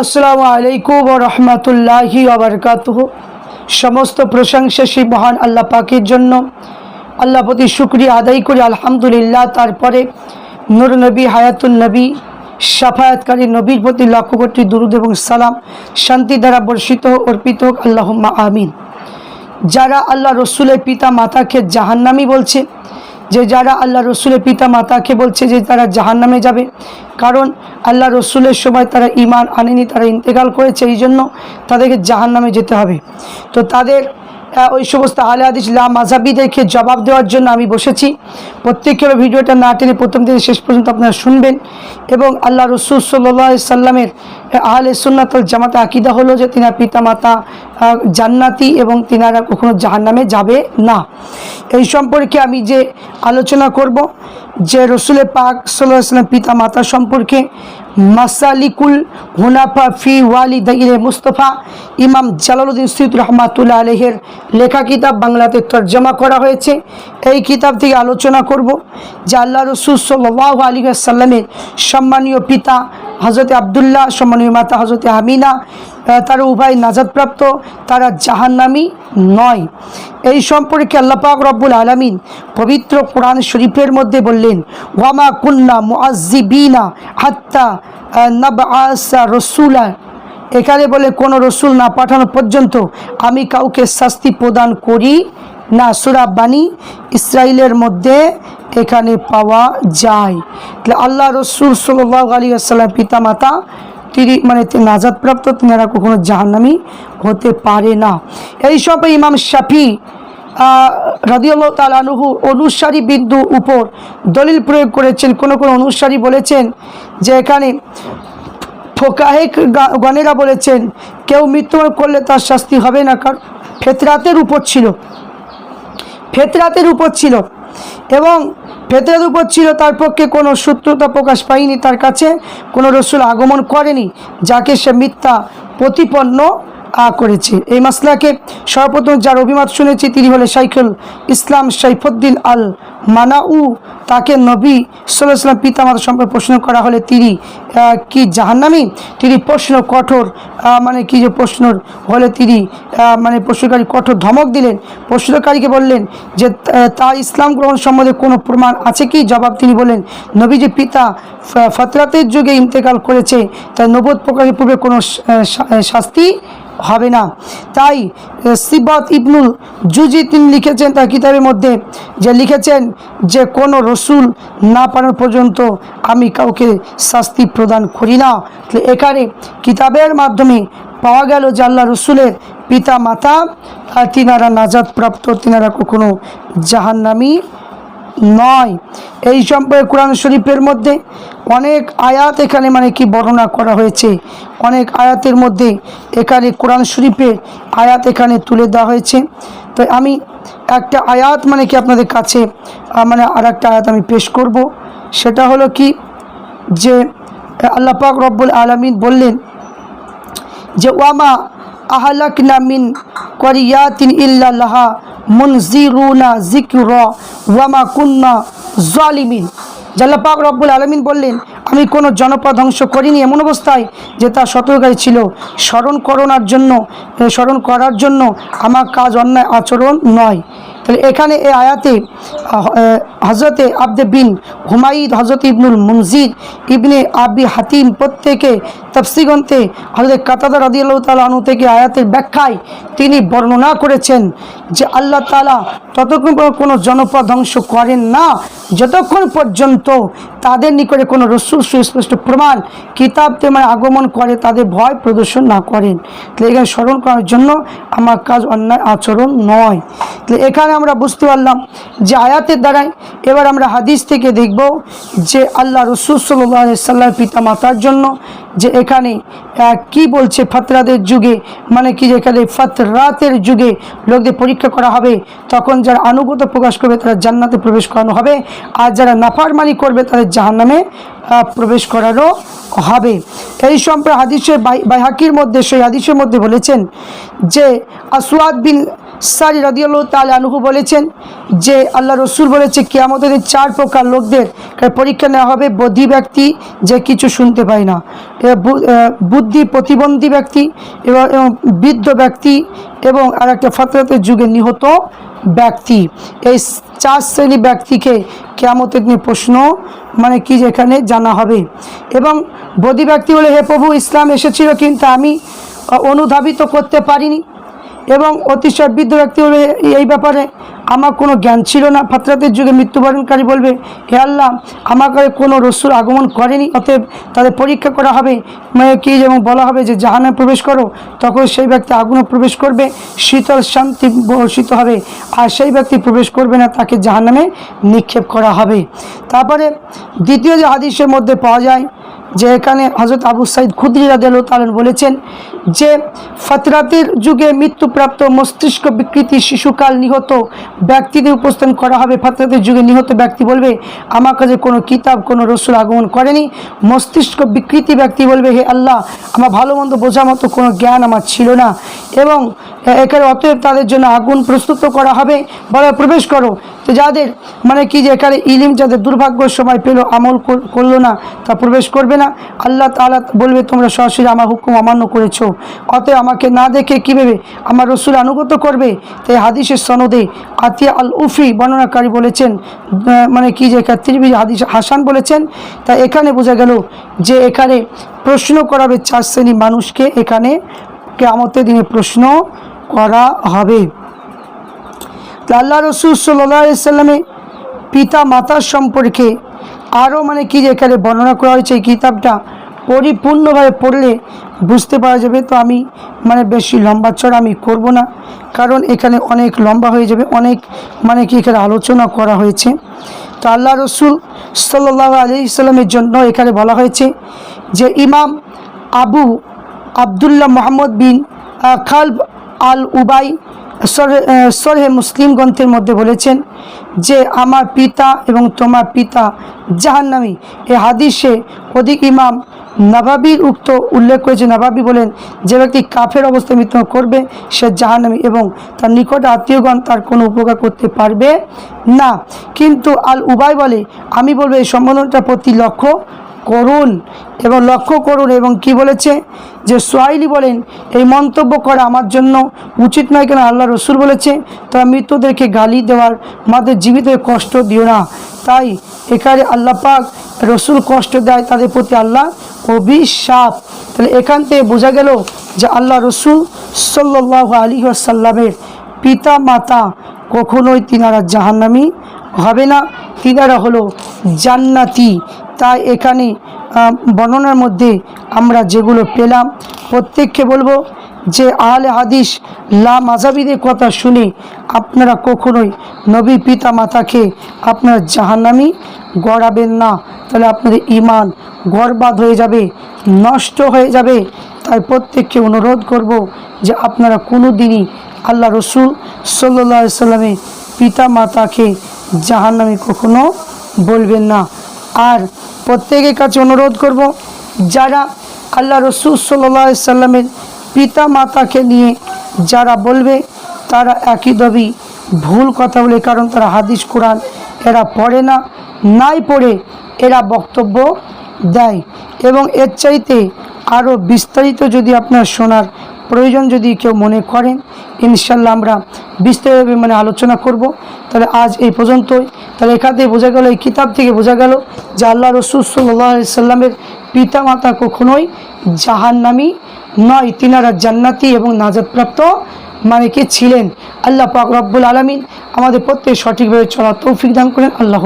আসসালামু আলাইকুম রহমতুল্লাহি সমস্ত প্রশংসা সেই মহান আল্লাহ পাকের জন্য। আল্লাহ প্রতি শুক্রিয়া আদায় করি, আলহামদুলিল্লাহ। তারপরে নুর নবী হায়াতুল নবী সাফায়াতকারী নবীর প্রতি লক্ষ কোটি দুরুদ এবং সালাম, শান্তি দ্বারা বর্ষিত অর্পিত হোক আল্লাহ আমিন। যারা আল্লাহ রসুলের পিতা মাতাকে জাহান্নামি বলছে যে যারা আল্লাহ রসুলের পিতা মাতাকে বলছে যে তারা জাহান নামে যাবে, কারণ আল্লাহ রসুলের সময় তারা ইমান আনেনি, তারা ইন্তেকাল করেছে এই জন্য তাদেরকে জাহান নামে যেতে হবে। তো তাদের ওই সমস্ত আলে আদিস লা মাঝাবিদেরকে জবাব দেওয়ার জন্য আমি বসেছি। প্রত্যেকের ভিডিওটা না টেনে প্রথম থেকে শেষ পর্যন্ত আপনারা শুনবেন। এবং আল্লাহ রসুল সাল্লাহ সাল্লামের আহলে সুন্নাতল জামাতে আকিদা হলো যে তিনার পিতা মাতা আহ, জান্নাতি এবং তিনারা কখনো জাহান্নামে যাবে না। এই সম্পর্কে আমি যে আলোচনা করব যে রসুলের পাক সাল্লাহ সাল্লাম পিতা মাতা সম্পর্কে মাসালিকুল হুনাফা ফি ওয়ালি দাইলে মুস্তফা। ইমাম জালালুদ্দিন সৈয়দ রহমাতুল্লা আলহের লেখা কিতাব বাংলাতে তর্জমা করা হয়েছে। এই কিতাব থেকে আলোচনা করব, যে আল্লাহ রসুল সাল্লাহ আলী সাল্লামের সম্মানীয় পিতা হজরত আবদুল্লাহ, সম্মানীয় মাতা হজরত আমিনা তারা উভয় নাজাদপ্রাপ্ত, তারা জাহান্নামি নয়। এই সম্পর্কে আল্লাহ পাক রব্বুল আলমিন পবিত্র কোরআন শরীফের মধ্যে বললেন, ওয়ামা কুন্না মুআজ্জিবিনা হাত্তা নবআসা রসুলা। এখানে বলে, কোনো রসুল না পাঠানো পর্যন্ত আমি কাউকে শাস্তি প্রদান করি না। সুরা বাণী ইসরায়েলের মধ্যে এখানে পাওয়া যায়। তাহলে আল্লাহ রসুল সাল্লাহ আলী আসসালাম পিতা তিনি মানে নাজাদপ্রাপ্ত তিনারা কখনো জাহান্নামি হতে পারে না। এই সব ইমাম শাফি রাদিউল্লাহ তালানুহু অনুসারী বিন্দু উপর দলিল প্রয়োগ করেছেন। কোনো কোনো অনুসারী বলেছেন যে এখানে ফোকাহেক গণেরা বলেছেন, কেউ মৃত্যুবরণ করলে তার শাস্তি হবে না, কারণ ফেতরাতের উপর ছিল। ফেতরাতের উপর ছিল। এবং ফেতরাতের উপর ছিল তার পক্ষে কোনো সূত্রতা প্রকাশ পায়নি তার কাছে। কোনো রসুল আগমন করেনি, যাকে সে মিথ্যা প্রতিপন্ন করেছে। এই মাসলাকে সর্বপ্রথম যার অভিমত শুনেছি তিনি হলে শাইখুল ইসলাম সাইফুদ্দিন আল মানাউ। তাকে নবী সাল্লাম পিতামাতা সম্পর্কে প্রশ্ন করা হলে তিনি কি জাহান্নামি? তিনি প্রশ্ন কঠোর মানে কি যে প্রশ্ন হলে তিনি মানে প্রশ্নকারী কঠোর ধমক দিলেন। প্রশ্নকারীকে বললেন যে তার ইসলাম গ্রহণ সম্বন্ধে কোনো প্রমাণ আছে কি? জবাব তিনি বললেন নবী যে পিতা ফতরাতের যুগে ইন্তেকাল করেছে, তাই নবোধ প্রকাশের পূর্বে কোনো শাস্তি হবে না। তাই সিবাত ইবনুল জুজি তিনি লিখেছেন তার কিতাবের মধ্যে যে লিখেছেন যে কোনো রসুল না পাওয়ার পর্যন্ত আমি কাউকে শাস্তি প্রদান করি না। এখানে কিতাবের মাধ্যমে পাওয়া গেল যে আল্লাহ রসুলের পিতা মাতা তিনারা নাজাদ প্রাপ্ত তিনারা কখনো জাহান্নামী নয়। এই সম্পর্কে কোরআন শরীফের মধ্যে অনেক আয়াত এখানে মানে কি বর্ণনা করা হয়েছে। অনেক আয়াতের মধ্যে এখানে কোরআন শরীফের আয়াত এখানে তুলে দেওয়া হয়েছে। তো আমি একটা আয়াত মানে কি আপনাদের কাছে মানে আর একটা আয়াত আমি পেশ করব। সেটা হলো কি যে আল্লাপাক রব্বুল আলমিন বললেন যে ওয়ামা আহলাক নামিন করিয়াতিন ইল্লাল্লাহা মুনজিরুনা জিক্র ওয়ামা কুন্না জালিমিন। জাল্লা পাক রব্বুল আলমিন বললেন, আমি কোনো জনপদ ধ্বংস করিনি এমন অবস্থায় যে তা সতর্কারী ছিল। স্মরণ করোনার জন্য, স্মরণ করার জন্য আমার কাজ অন্যায় আচরণ নয়। তাহলে এখানে এই আয়াতে হজরতে আব্দে বিন হুমায়ুদ হজরত ইবনুল মুমজিদ ইবনে আবি হাতিম প্রত্যেকে তফসিগন্তে হজরত কাতাদা আল্লাহ তালা থেকে আয়াতের ব্যাখ্যায় তিনি বর্ণনা করেছেন যে আল্লাহ তালা ততক্ষণ কোনো জনপদ ধ্বংস করেন না। যতক্ষণ পর্যন্ত তাদের নিকটে কোনো রসুল সুস্পষ্ট প্রমাণ, কিতাব তেমন আগমন করে, তাদের ভয় প্রদর্শন না করেন। তাহলে এখানে স্মরণ করার জন্য আমার কাজ অন্যায় আচরণ নয়। তাহলে এখানে আমরা বুঝতে পারলাম যে আয়াতের দ্বারাই এবার আমরা হাদিস থেকে দেখব যে আল্লাহ রসুল সাল্লাহ সাল্লাহ পিতা মাতার জন্য যে এখানে কি বলছে ফাতরাদের যুগে? মানে কি যে এখানে ফাতরাতের যুগে লোকদের পরীক্ষা করা হবে, তখন যারা আনুগত প্রকাশ করবে তারা জান্নাতে প্রবেশ করানো হবে, আর যারা নাফারমানি করবে তাদের জাহান্নামে প্রবেশ করানো হবে। এই সম্পর্কে হাদিসের বাই- বাইহাকির মধ্যে, সেই হাদিসের মধ্যে বলেছেন যে আসওয়াদ বিন আনসারি রাদিয়াল্লাহু তাআলা আনহু বলেছেন যে আল্লাহ রসুল বলেছে, কেয়ামতের চার প্রকার লোকদের পরীক্ষা নেওয়া হবে বধি ব্যক্তি যে কিছু শুনতে পায় না বুদ্ধি প্রতিবন্ধী ব্যক্তি এবং বৃদ্ধ ব্যক্তি এবং আর একটা ফতরাতের যুগে নিহত ব্যক্তি। এই চার শ্রেণি ব্যক্তিকে কেয়ামতের দিনে প্রশ্ন মানে কি যেখানে জানা হবে। এবং বধি ব্যক্তি বলে, হে প্রভু, ইসলাম এসেছিল কিন্তু আমি অনুধাবিত করতে পারিনি। এবং অতিশয় বৃদ্ধ ব্যক্তি বলবে, এই ব্যাপারে আমার কোনো জ্ঞান ছিল না। ফাতরাতের যুগে মৃত্যুবরণকারী বলবে, হে আল্লাহ, আমার কোনো রসুর আগমন করেনি, অতএব তাদের পরীক্ষা করা হবে। কি যেমন বলা হবে যে জাহানে প্রবেশ করো, তখন সেই ব্যক্তি আগুনে প্রবেশ করবে, শীতল শান্তি বর্ষিত হবে। আর সেই ব্যক্তি প্রবেশ করবে না, তাকে জাহান্নামে নিক্ষেপ করা হবে। তারপরে দ্বিতীয় যে হাদিসের মধ্যে পাওয়া যায় যে এখানে হজরত আবু সাইদ খুদ্রি রাদেল তালন বলেছেন যে ফতরাতের যুগে মৃত্যুপ্রাপ্ত মস্তিষ্ক বিকৃতি শিশুকাল নিহত ব্যক্তিদের উপস্থান করা হবে। ফতরাতের যুগে নিহত ব্যক্তি বলবে, আমার কাছে কোনো কিতাব, কোনো রসুল আগমন করেনি। মস্তিষ্ক বিকৃতি ব্যক্তি বলবে, হে আল্লাহ, আমার ভালো মন্দ বোঝার মতো কোনো জ্ঞান আমার ছিল না। এবং এখানে অতএব তাদের জন্য আগুন প্রস্তুত করা হবে। বলে, প্রবেশ করো। তো যাদের মানে কি যে এখানে ইলিম যাদের দুর্ভাগ্য সময় পেল, আমল কর- করল না, তা প্রবেশ করবে না। আল্লাহ তাআলা বলবে, তোমরা সরাসরি আমার হুকুম অমান্য করেছ। অতএব আমাকে না দেখে কী ভেবে? আমার রসুল আনুগত করবে? তাই হাদিসের সনদে আতিয়া আল উফি বর্ণনাকারী বলেছেন মানে কি যে তিরমিজি হাদিস হাসান বলেছেন। তা এখানে বোঝা গেল যে এখানে প্রশ্ন করাবে চার শ্রেণি মানুষকে। এখানে কেয়ামতের দিনে প্রশ্ন করা হবে। আল্লাহ রসুল সাল্লাহ সাল্লামে পিতা মাতার সম্পর্কে আরও মানে কি এখানে বর্ণনা করা হয়েছে, এই কিতাবটা পরিপূর্ণভাবে পড়লে বুঝতে পারা যাবে। তো আমি মানে বেশি লম্বা চড়া আমি করব না, কারণ এখানে অনেক লম্বা হয়ে যাবে, অনেক মানে কি এখানে আলোচনা করা হয়েছে। তো আল্লাহ রসুল সাল্লাহ আলি ইসলামের জন্য এখানে বলা হয়েছে যে, ইমাম আবু আবদুল্লাহ মোহাম্মদ বিন খালব আল উবাই সর- সরহে মুসলিম গ্রন্থের মধ্যে বলেছেন যে, আমার পিতা এবং তোমার পিতা জাহান্নামী। এ হাদিসে অধিক ইমাম নবাবির উক্ত উল্লেখ করেছে। নবাবি বলেন, যে ব্যক্তি কাফের অবস্থায় মৃত্যু করবে, সে জাহান্নামী এবং তার নিকট আত্মীয়গণ তার কোনো উপকার করতে পারবে না। কিন্তু আল উবাই বলে, আমি বলব এই সম্বোধনটা প্রতি লক্ষ্য করুন এবং লক্ষ্য করুন এবং কি বলেছে? যে সোয়াইলি বলেন, এই মন্তব্য করা আমার জন্য উচিত নয় কেন? আল্লাহ রসুল বলেছে, তারা মৃতদেরকে গালি দেওয়ার মাদের জীবিতদের কষ্ট দিও না। তাই এখানে আল্লাহ পাক রসুল কষ্ট দেয়, তাদের প্রতি আল্লাহ অভিশাপ। তাহলে এখান থেকে বোঝা গেল যে আল্লাহ রসুল সাল্লাহ আলী আসাল্লামের পিতা মাতা কখনোই তিনারা জাহান্নামি হবে না। তিনারা হলো জান্নাতি। তাই এখানে বর্ণনার মধ্যে আমরা যেগুলো পেলাম, প্রত্যেককে বলব যে আহলে হাদিস লা মাজাবিদের কথা শুনে আপনারা কখনোই নবী পিতা মাতাকে আপনারা জাহান্নামি গড়াবেন না। তাহলে আপনাদের ইমান গড়বাদ হয়ে যাবে, নষ্ট হয়ে যাবে। তাই প্রত্যেককে অনুরোধ করব যে আপনারা কোনো দিনই আল্লাহ রসুল সাল্লা সাল্লামের পিতা মাতাকে জাহান্নামি কখনো বলবেন না। আর প্রত্যেকের কাছে অনুরোধ করব, যারা আল্লাহ রসুল সাল্লা সাল্লামের পিতা মাতাকে নিয়ে যারা বলবে, তারা একই দাবি, ভুল কথা বলে, কারণ তারা হাদিস, কোরআন এরা পড়ে না, নাই পড়ে এরা বক্তব্য দেয়। এবং এর চাইতে আরও বিস্তারিত যদি আপনার শোনার প্রয়োজন যদি কেউ মনে করেন, ইনশাল্লাহ আমরা বিস্তারিতভাবে মানে আলোচনা করব। তাহলে আজ এই পর্যন্তই। তাহলে এখান থেকে বোঝা গেল, এই কিতাব থেকে বোঝা গেল যে আল্লাহ রসুল সাল্লাহ সাল্লামের পিতা মাতা কখনোই জাহান্নামি নয়, তিনারা জান্নাতি এবং নাজাদপ্রাপ্ত মানে কে ছিলেন। আল্লাহ পাক রব্বুল আলমিন আমাদের প্রত্যেক সঠিকভাবে চলা তৌফিক দান করেন। আল্লাহ